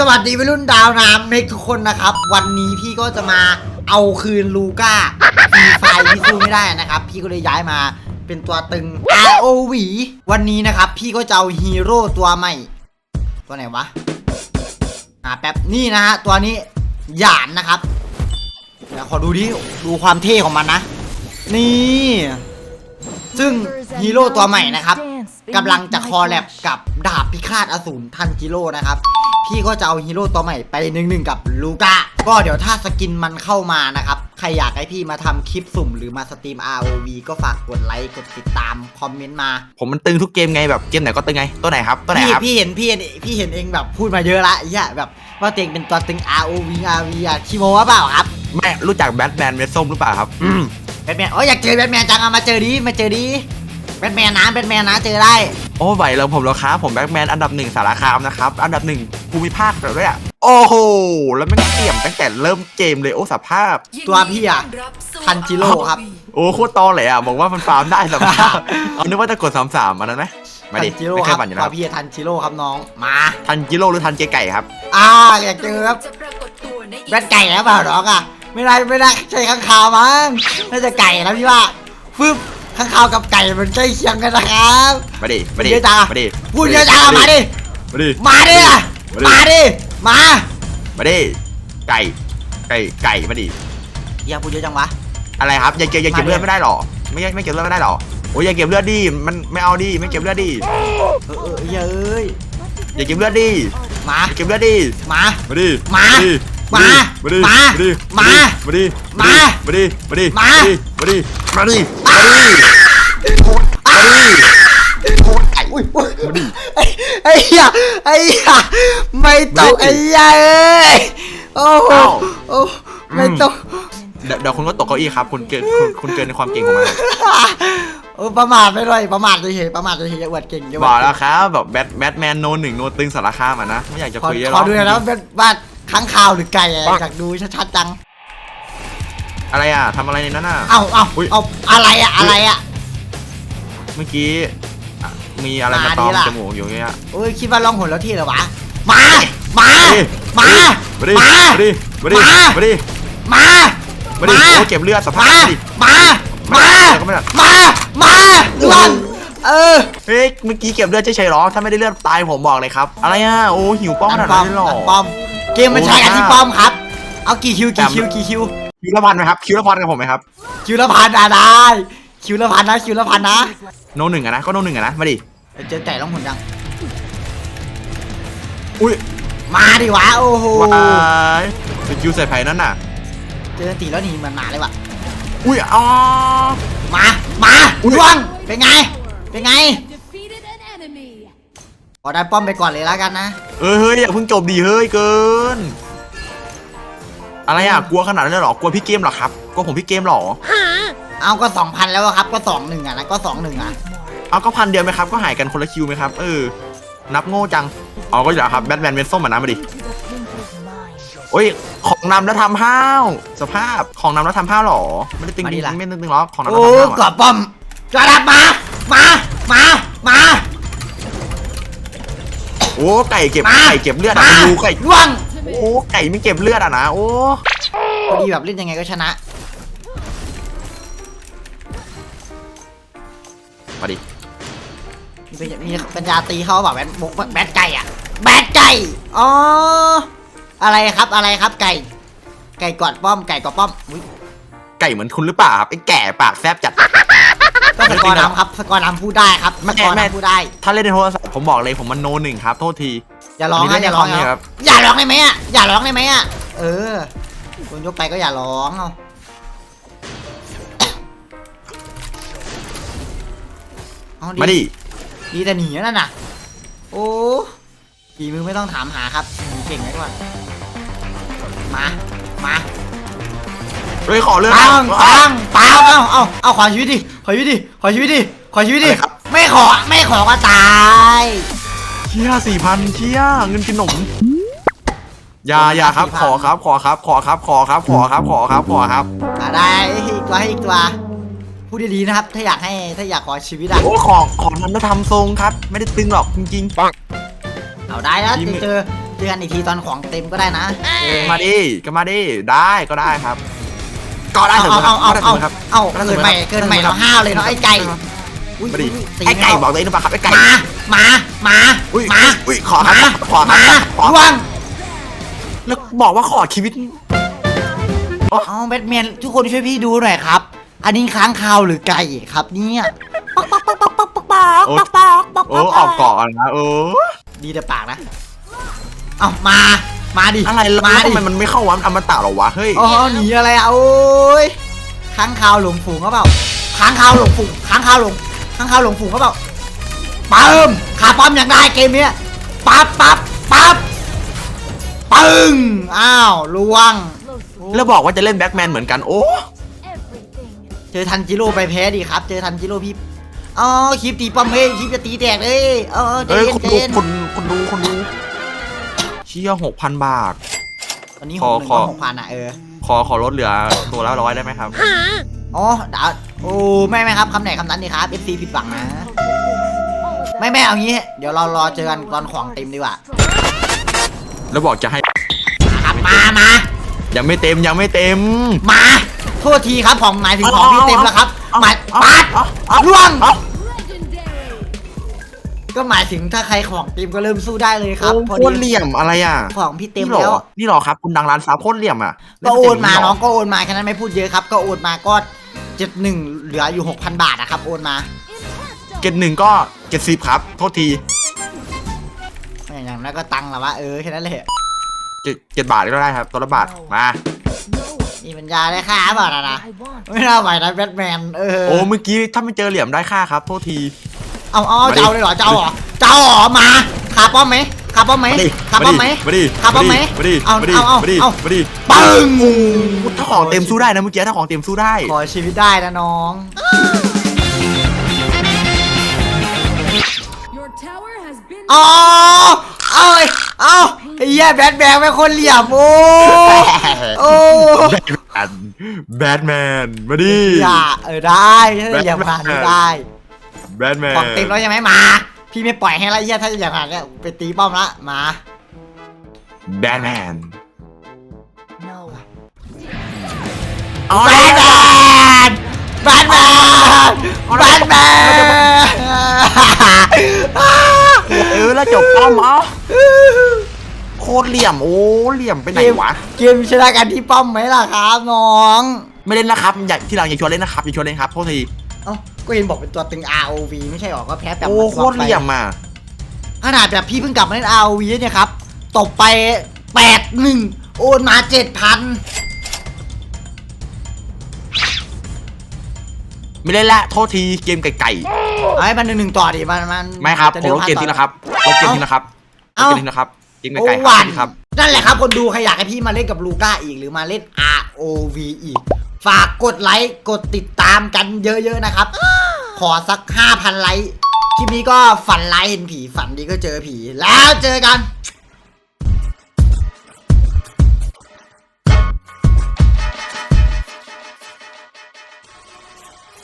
สวัสดีวัยรุ่นดาวน้ำเมกทุกคนนะครับ วันนี้พี่ก็จะมาเอาคืนลูก้าฟรีไฟที่สู้ไม่ได้นะครับ พี่ก็เลยย้ายมาเป็นตัวตึง ROV วันนี้นะครับ พี่ก็จะเอาฮีโร่ตัวใหม่ ตัวไหนวะอ่าแป๊บนี่นะฮะตัวนี้หยานนะครับเดี๋ยวขอดูดิดูความเท่ของมันนะ นี่ ซึ่งฮีโร่ตัวใหม่นะครับ กำลังจะคอแลบกับดาบพิฆาตอสูรทันจิโร่นะครับ พี่ก็จะเอาฮีโร่ตัวใหม่ไปหนึ่งหนึ่งกับลูก้าก็เดี๋ยวถ้าสกินมันเข้ามานะครับ ใครอยากให้พี่มาทำคลิปสุ่มหรือมาสตรีม ROV ก็ฝากกดไลค์กดติดตามคอมเมนต์มา ผมมันตึงทุกเกมไงแบบเกมไหนก็ตึงไงตัวไหนครับตัวไหนพี่ครับพี่เห็นพี่เห็นพี่เห็นเองแบบพูดมาเยอะละไอ้เหี้ยแบบว่าตัวเองเป็นตัวตึง ROV RV อะคิโมว่าเปล่าครับแม่รู้จักแบทแมนเมดส้มหรือเปล่าครับอืม แบทแมนโอ้ยอยากเจอแบทแมนจังเอามาเจอดิมาเจอดิ แบทแมนนะแบทแมนนะเจอได้ โอ้ไหวแล้วผมแล้วครับผมแบทแมนอันดับหนึ่งสารคามนะครับ อันดับหนึ่งภูมิภาคแบบด้วยอะโอ้โห แล้วมันเกี่ยมตั้งแต่เริ่มเกมเลยโอ้สภาพ ตัวพี่อะทันจิโร่ครับ โอ้โคตรตอเลยอะบอกว่ามันฟาร์มได้สภาพเอานึกว่าจะกดสามสามอันนั้นไหมมาทัดินจิโร่ไม่คเครัยบปั่นอยู่ตัแล้ววพี่ทันจิโร่ครับน้องมาทันจิโร่หรือทันเจไก่ครับ อ่าอยากเจอครับแบทไก่แล้วเปล่าน้องอะไม่ได้ไม่ได้ใช่ข้างคาวมั้งน่าจะไก่นะพี่ว่าฟึบ ข้างคาวกับไก่มันใกล้เคียงกันนะครับมาดิมาดิเยอะจังอะมาดิพูดเยอะจังอะมาดิมาดิมาดิอะมาดิมาดิมามาดิไก่ไก่ไก่มาดิอย่าพูดเยอะจังวะอะไรครับอย่าเก็บอย่าเก็บมาดิเลือดไม่ได้หรอไม่ไม่เก็บเลือดไม่ได้หรอโอ้ยอย่าเก็บเลือดดิมันไม่เอาดิไม่เก็บเลือดดิเออเออเอ้ยอย่าเก็บเลือดดิมาอย่าเก็บเลือดดิมามาดิมาดิ มามาดิมามาดิมามาดิมามาดิมาดิมามาดิมาดิมาดิมาดิไอ้อุ้ยอุ้ยไอ้ไอ้เหี้ยไอ้เหี้ยไม่ต้องไอ้เหี้ยเอ้ยโอ้โหโอ้ไม่ต้องเดี๋ยวเดี๋ยวคุณก็ตกเก้าอี้ครับ คุณเกินคุณคุณเกินในความเก่งของมันโอ้ประมาทไม่เลยประมาทเฉยๆประมาทเฉยๆอย่าอวดเก่งอย่าอวบดอกเก่งแล้วครับแบบแบทแบทแมนโนหนึ่งโนตึงสารคามอะนะไม่อยากจะขอคุยเยอะหขรออกดูหน่อยนะเป็นบ้าน ค้างคาวหรือไก่อะอยากดูชัดๆจัง อะไรอะทำอะไรในนั้นอะ เอ้าเอ้าอุ๊ย เอาอะไรอะอะไรอะ เมื่อกี้อะมีอะไรมามาตอดิมล่ะ จมูกอยู่เงี้ย โอ้ยคิดว่าล่องหนแล้วที่เหรอวะ มา มามาดิมา มาดิมา มาดิมาดิมา มาดิมา มาดิโอ้เก็บเลือดสภาพมาดิ มา มาก็ไม่ได้ มามาด่วนเออเฮ้ย เมื่อกี้เก็บเลือดเฉยๆหรอ ถ้าไม่ได้เลือดตายผมบอกเลยครับ อะไรอะ โอ้หิวป้อมขนาดปอนั้มนเลยเหรอปอม เกมมันใช้กันที่ปอมครับ เอากี่คิวกี่คิวกี่คิว คิวละพันไหมครับ คิวละพันกับผมไหมครับ คิวละพันอะได้ คิวละพันนะ คิวละพันนะ โนหนึ่งอะนะ ก็โนหนึ่งอะนะ มาดิ เจอไก่ล่องหนยัง อุ้ย มาดิวะ โอ้โหวายสกิลใส่ไผ่นั่นน่ะ เจอตีแล้วหนีมันหนาเลยวะอุ้ยอ๋อมา มาอุ๊ยล่วงเป็นไง เป็นไง defeated an enemy. ขอได้ป้อมไปก่อนเลยแล้วกันนะ เอ้ยเฮ้ยอย่าเพิ่งจบดีเฮ้ยเกิน อะไรอะกลัวขนาดนั้นเลยเหรอกลัวพี่เกมเหรอครับกลัวผมพี่เกมเหรอเอาก็สองพันแล้วอะครับ ก็สองหนึ่งอะนะก็สองหนึ่งอะเอาก็พันเดียวไหมครับก็หายกันคนละคิวไหมครับเออนับโง่จังอ๋อก็อย่าครับแบทแมนเป็นส้มอะนะมาดิโอ้ยของนำแล้วทำห้าวสภาพของนำแล้วทำห้าวเหรอไม่ได้ตึงมาดิล่ะ ไม่ได้ตึงหรอกของนำโอ้แล้วทำห้าวกรออะบป้อมจอดับมา มา มา มา โอ้ไก่เก็บมา ไก่เก็บเลือดมาอะดูไก่ล่วงโอ้ไก่ไม่เก็บเลือดอะนะโอ้พอดีแบบเล่นยังไงก็ชนะ มาดิมีปัญญามีปัญญาตีเขาแบบแบทบุกแบทไก่อะแบทไก่อ๋ออะไรครับอะไรครับไก่ ไก่กอดป้อมไก่กอดป้อมอุ๊ยไก่เหมือนคุณหรือเปล่าครับไอ้แก่ปากแซบจัด ก็สกอร์นำครับสกอร์นำพูดได้ครับสกอร์แม่นำพูดได้ ถ้าเล่นในโทรศัพท์ผมบอกเลยผมมันโนหนึ่งครับโทษที อย่าร้องอันนะนี้อย่าร้องเล่นในคอมเนี่ยนะครับอย่าร้องได้ไหมอะอย่าร้องได้ไหมอะเออคุณยกไปก็อย่าร้องเอาเอามาดิดีแต่หนีนั่นน่ะ โอ้ฝีมือไม่ต้องถามหาครับหนีเก่งไว้ก่อนมา มาเฮ้ยขอเลือดปังอะปังปัง เอาเอาเอาขอชีวิตดิ ขอชีวิตดิ ขอชีวิตดิ ขอชีวิตดิ อะไรครับ ไม่ขอ ไม่ขอก็ตาย เชี่ยสี่พันเชี่ยเงินกินขนมอย่าอย่าครับ ขอครับ ขอครับ ขอครับ ขอครับ ขอครับ ขอครับ ขอครับ อะได้อีกตัวให้อีกตัว พูดดีๆนะครับ ถ้าอยากให้ ถ้าอยากขอชีวิตอะโอ้ของของนั้นจะทำทรงครับ ไม่ได้ตึงหรอกจริงๆปังเอาได้แล้วทีมเจอเจอกันอีกทีตอนของเต็มก็ได้นะเออมาดิก็มาดิได้ก็ได้ครับ ก็ได้เอาเถอะคเอารับเอาก็ได้เอาเถอะครับเอาก็ได้เกิเถนอะใหม่ครับเกินใหม่ก็ได้เราเถอะห้าวเลยเนาะไอ้ไก่อุ๊ยมาดิอุ๊ยตีไอ้ไก่ม่เข้าบอกตัวเองหรือเปล่าครับไอ้ไก่มามามาอุ้ยมาอุ้ยขอครับมาขอครับมาขอล่วงแล้วบอกว่าขอชีวิตเอาแบทแมนทุกคนช่วยพี่ดูหน่อยครับ อันนี้ค้างคาวหรือไก่ครับเนี่ยป๊อกป๊อกป๊อกป๊อกป๊อกป๊อกป๊อกโอ้ป๊อกป๊อกป๊อกโอ้ออกเกาะนะเออดีแต่ปากนะเอามา มาดิอะไรแล้วมาดิทำไมมันไม่เข้าวัดอมตะหรอวะเฮ้ยอ๋อหนีอะไรอะโอ้ยค้างคาวหลงฝูงก็เปล่าค้างคาวหลงฝูงค้างคาวหลงค้างคาวหลงฝูงก็เปล่าปั๊มขาปั๊มอย่างได้เกมเนี้ยปั๊บปั๊บปั๊บปึ้งอ้าวล่วงแล้วบอกว่าจะเล่นแบ็กแมนเหมือนกันโอ้ Everything. เจอทันจิโร่ไปแพ้ดิครับ เจอทันจิโร่พี่อ๋อคลิปตีป้อมเฮ้ยคลิปจะตีแตกเลยเออเจเอ้ยนคนเจดูนคนคนดูคนดู เชี่ยหกพันบาท ตอนนี้ขหอกหนึ่งขอ ก็หกพันอะเออ ขอขอลดเหลือตัวละร้อยได้ไหมครับ อ๋อดาวโอ้ไม่ไม่ครับคำไหนคำนั้นดีครับ FC ผิดหวังนะ All of that. ไม่ไม่เอางี้ เดี๋ยวเรารอเจอกันตอนของเต็มดีกว่าแล้วบอกจะให้ ครับมามายังไม่เต็มยังไม่เต็ม มาโทษทีครับของหมายถึงของพี่เต็มแล้วครับหมายเอาปัดเอาเอาล่วง ก็หมายถึงถ้าใครของเต็มก็เริ่มสู้ได้เลยครับโอ้พอโคดีตรเหลี่ยมอะไรอะของพี่เต็มนี่หรแล้วอนี่หรอครับ คุณดังร้านซับโคตรเหลี่ยมอะก็โอนมาเล่น้องเจ๋ก็โอนมาแค่นั้นไม่พูดเยอะครับ ก็โอนมาก็เจ็ดหนึ่งเหลืออยู่6,000บาทนะครับโอนมาเจ็ดหนึ่งก็เจ็ดสิบครับโทษทีอย่างนั้นก็ตังค์ละวะเออแค่นั้นแหละเจ็ดเจ็ดบาทก็ได้ครับตัวละบาทมา No. มีปัญญาได้ค่าเปล่านะนะ I want. ไม่น่าไหวนะแบทแมนเออโอ้เมื่อกี้ถ้าไม่เจอเหลี่ยมได้ค่าครับโทษที เอาเอามาดิเจ้าเลยเหรอเจ้าเหรอเจ้าเหรอมาขาป้อมไหมขาป้อมไหมมาดิขาป้อมไหมมาดิขาป้อมไหมมาดิเอามาดิเอาเอามาดิเอามาดิปึ้งถ้าของเต็มสู้ได้นะเมื่อกี้ถ้าของเต็มสู้ได้ขอชีวิตได้นะน้อง Your tower has been. อ๋อเอาเอ้ยเอาไอ้เหี้ยแบทแมนเป็นคนเหลี่ยมโอ้โอ้แบทแมนแบทแมนมาดิ อย่าเออได้ถ้าจะอย่าผ่านไม่ได้ แบทแมนของเต็มแล้วใช่ไหมมา พี่ไม่ปล่อยให้ละเหี้ยถ้าจะอย่าผ่านเนี่ยไปตีป้อมละมาแบทแมน No. อ๋อแบทแมนแบทแมนแบทแมนเออแล้วจบป้อมเอ้าโคตรเหลี่ยมโอ้เหลี่ยมไปไหนวะเกมชนะกันที่ป้อมไหมล่ะครับน้อง ไม่เล่นนะครับอย่าที่หลังอย่าชวนเล่นนะครับอย่าชวนเล่นครับโทษทีเอ้า ก็เห็นบอกเป็นตัวตึง ROV ไม่ใช่หรอ ก็แพ้แบบโอ้โคตรเหลี่ยมอะขนาดแบบพี่เพิ่งกลับมาเล่น ROV เนี่ยครับ ตบไปแปดหนึ่งโอนมาเจ็ดพันไม่เล่นละโทษทีเกมไก่เอาให้มันหนึ่งหนึ่งต่อดิมันมันๆไม่ครับจะผมดิลดเกมพัทิ้งต่อนะครับลดเกมทิ้งนะครับลเอ้าดเกมทิ้งนะครับเกมโอ้ไก่ๆควัรับนครับ นั่นแหละครับคนดูใครอยากให้พี่มาเล่นกับลูก้าอีกหรือมาเล่น ROV อีก ฝากกดไลค์กดติดตามกันเยอะๆนะครับ ขอสัก 5,000 ไลค์ คลิปนี้ก็ฝันไลค์เห็นผีฝันดีก็เจอผีแล้วเจอกัน